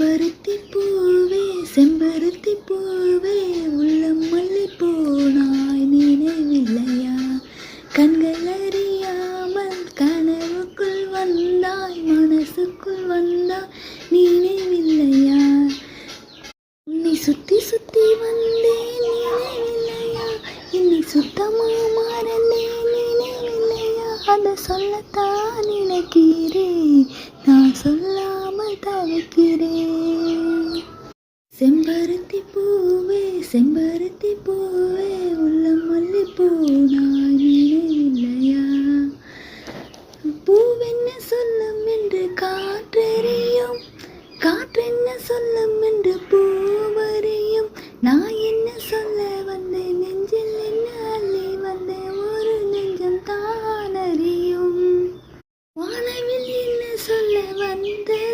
செம்பருத்தி பூவே செம்பருத்தி பூவே உள்ளம் மல்லி போனாய் நினைவில்லையா? கண்கள் அறியாமல் கனவுக்குள் வந்தாய் மனசுக்குள் வந்தாய் நினைவில்லையா? உன்னை சுத்தி சுத்தி வந்தேன் நினைவில்லையா? என்னை சுத்தமா மாறலே நினைவில்லையா? அதை சொல்லத்தான் நினைக்கிறேன். கேட்கிறேன் செம்பருத்தி பூவே செம்பருத்தி பூவே உள்ள மல்லி பூனாய் இல்லையா பூவென்ன சொல்லும் என்று காற்றறியும் காற்றென்ன சொல்லும் என்று பூவறியும். நான் என்ன சொல்ல வந்தேன்? நெஞ்சில் என்ன அள்ளி வந்தேன்? ஒரு நெஞ்சம் தான் அறியும் வந்தேன்?